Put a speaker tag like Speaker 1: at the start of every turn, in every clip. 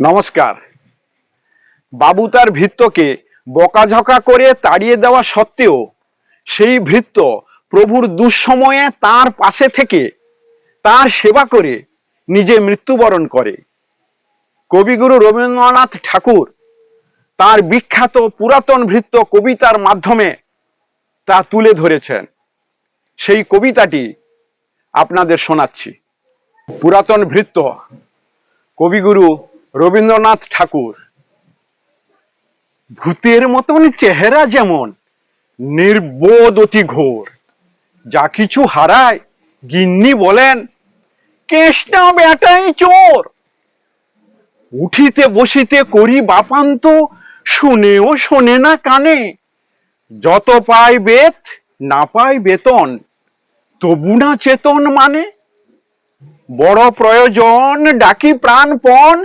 Speaker 1: নমস্কার। বাবু তার ভৃত্যকে বকাঝকা করে তাড়িয়ে দেওয়া সত্ত্বেও সেই ভৃত্য প্রভুর দুঃসময়ে তার পাশে থেকে তার সেবা করে নিজে মৃত্যুবরণ করে। কবিগুরু রবীন্দ্রনাথ ঠাকুর তার বিখ্যাত পুরাতন ভৃত্য কবিতার মাধ্যমে তা তুলে ধরেছেন। সেই কবিতাটি আপনাদের শোনাচ্ছি। পুরাতন ভৃত্য কবিগুরু রবীন্দ্রনাথ ঠাকুর ভূতের মতন চেহারা যেমন, নির্বোধ অতি ঘোর। যা কিছু হারায়, গিন্নি বলেন, কেষ্টা বেটাই চোর। উঠিতে বসিতে করি বাপান্ত, শুনেও শোনে না কানে। যত পায় বেত, না পায় বেতন, তবু না চেতন মানে। বড় প্রয়োজন ডাকি প্রাণপণ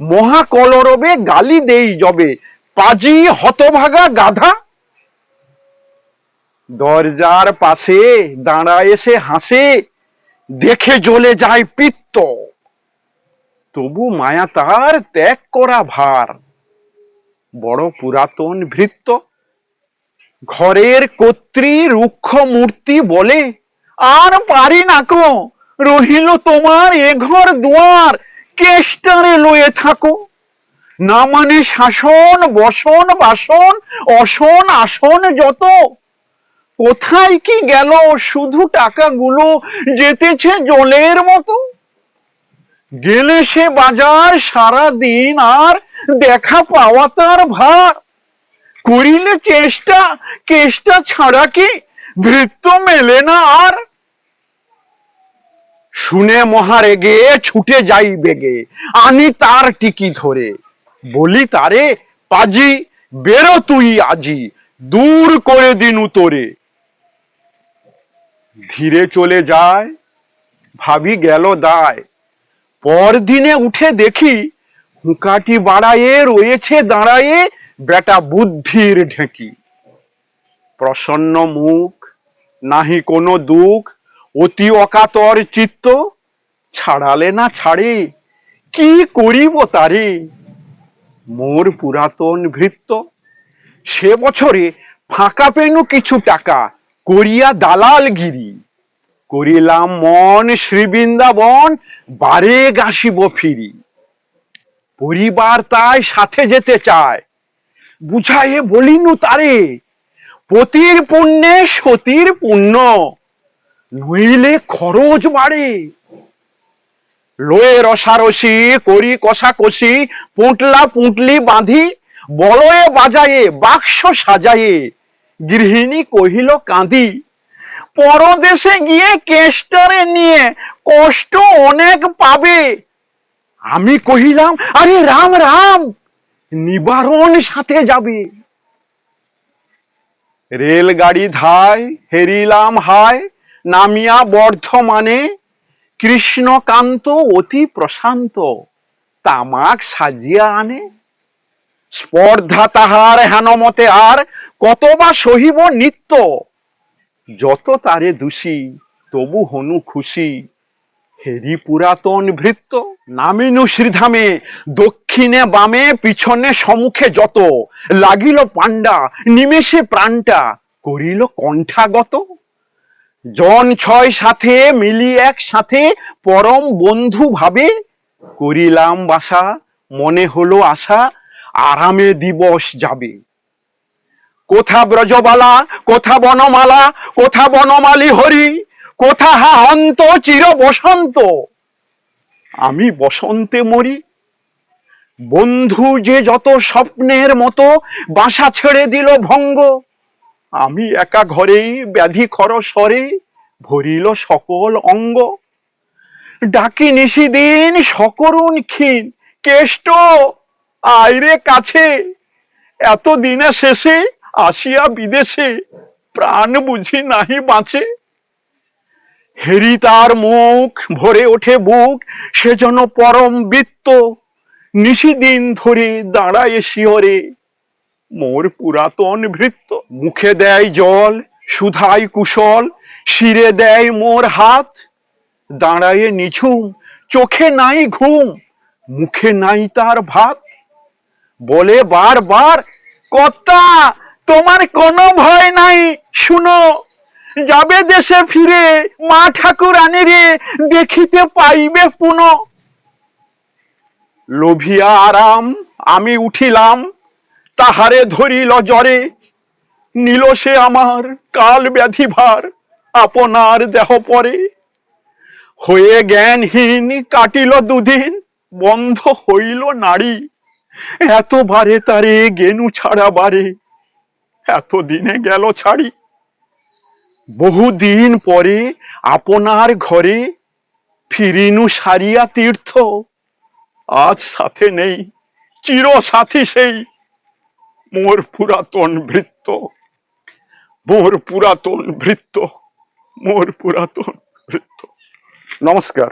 Speaker 1: মহাকলরবে গালি দেই যবে, পাজি হতভাগা গাধা। দরজার পাশে দাঁড়ায় এসে হাসে, দেখে জ্বলে যায় পিত্ত। তবু মায়া তার ত্যাগ করা ভার। বড় পুরাতন ভৃত্য, ঘরের কর্ত্রী রুক্ষ মূর্তি বলে, আর পারি না কো, রহিল তোমার এ ঘর দুয়ার কেষ্টারে লয়ে থাকো। না মানে শাসন, বসন, বাসন, অসন, আসন যত। কোথায় কি গেল শুধু টাকাগুলো যেতেছে জলের মতো। গেলে সে বাজার সারা দিন আর দেখা পাওয়া তার ভার। করিলে চেষ্টা, কেষ্টা ছাড়া কি ভৃত্য মেলে না আর। শুনে মহারেগে, ছুটে যাই বেগে। আনি তার টিকি ধরে। বলি, তারে পাজি, বেরো তুই আজি, দূর করে দিনু তোরে। ধীরে চলে যায় ভাবি গেল দায়। পরদিনে উঠে দেখি, হুঁকাটি বাড়ায়ে রয়েছে দাঁড়ায়ে বেটা বুদ্ধির ঢেঁকি। প্রসন্ন মুখ, নাহি কোনো দুঃখ অতি অকাতর চিত্ত ছাড়ালে না ছাড়ে। কি করিব তারে? মোর পুরাতন ভৃত্য, সে বছরে ফাঁকা পেনু কিছু টাকা করিয়া দালাল গিরি। করিলাম মন শ্রীবৃন্দাবন বারে গাসিব ফিরি। পরিবার তাই সাথে যেতে চায়। বুঝাইয়ে বলিনু তারে, পতির পুণ্যে সতীর পুণ্য। নইলে খরচ বাড়ে লয়ে রসারসি করি কষাকষি, পুঁটলা পুঁটলি বাঁধি, বলয়ে বাজায়ে, বাক্স সাজায়ে। গৃহিণী কহিল, কাঁদি। পরদেশে গিয়ে কেষ্টারে নিয়ে কষ্ট অনেক পাবে আমি কহিলাম, আরে রাম রাম! নিবারণ সাথে যাবে। রেলগাড়ি ধায়, হেরিলাম হায় নামিয়া বর্ধমানে কৃষ্ণকান্ত অতি প্রশান্ত, তামাক সাজিয়া আনে। স্পর্ধা তাহার হেনমতে আর কতবা সহিব নিত্য। যত তারে দোষী, তবু হনু খুশি। হেরি পুরাতন ভৃত্য, নামিনু শ্রীধামে, দক্ষিণে বামে, পিছনে সম্মুখে যত। লাগিল পাণ্ডা, নিমেষে প্রাণটা, করিল কণ্ঠাগত। জন ছয় সাথে মিলি এক সাথে পরম বন্ধু ভাবে করিলাম বাসা, মনে হলো আশা, আরামে দিবস যাবে। কোথা ব্রজবালা, কোথা বনমালা, কোথা বনমালী হরি, কোথা হা অন্ত চির বসন্ত? আমি বসন্তে মরি। বন্ধু যে যত স্বপ্নের মতো বাসা ছেড়ে দিল ভঙ্গ আমি একা ঘরেই ব্যাধি খর স্বরে ভরিল সকল অঙ্গ। ডাকি নিশিদিন সকরুণ ক্ষীণ, কেষ্ট, আইরে কাছে। এত দিনে শেষে আসিয়া বিদেশে, প্রাণ বুঝি নাহি বাঁচে। হেরি তার মুখ ভরে ওঠে বুক, সে যেন পরম বৃত্ত। নিশি দিন ধরে দাঁড়ায় শিহরে। মোর পুরাতন ভৃত্য। মুখে দেয় জল সুধাই কুশল, শিরে দেয় মোর হাত। দাঁড়ায়ে নিঝুম, চোখে নাই ঘুম, মুখে নাই তার ভাত। বলে বারবার, কর্তা, তোমার কোনো ভয় নাই, শুনো। যাবে দেশে ফিরে, মা ঠাকুর রে দেখিতে পাইবে পুনঃ। লোভিয়া আরাম, আমি উঠিলাম তাহারে ধরিল জ্বরে, নিল সে আমার কাল ব্যাধি ভার আপনার দেহ পরে। হয়ে জ্ঞানহীন কাটিল দুদিন, বন্ধ হইল নারী এতবারে তারে গেনু ছাড়া বারে এত দিনে গেল ছাড়ি। বহুদিন পরে আপনার ঘরে ফিরিনু সারিয়া তীর্থ। আজ সাথে নেই চির সাথী সেই। মোর পুরাতন ভৃত্য মোর পুরাতন ভৃত্য মোর পুরাতন ভৃত্য নমস্কার।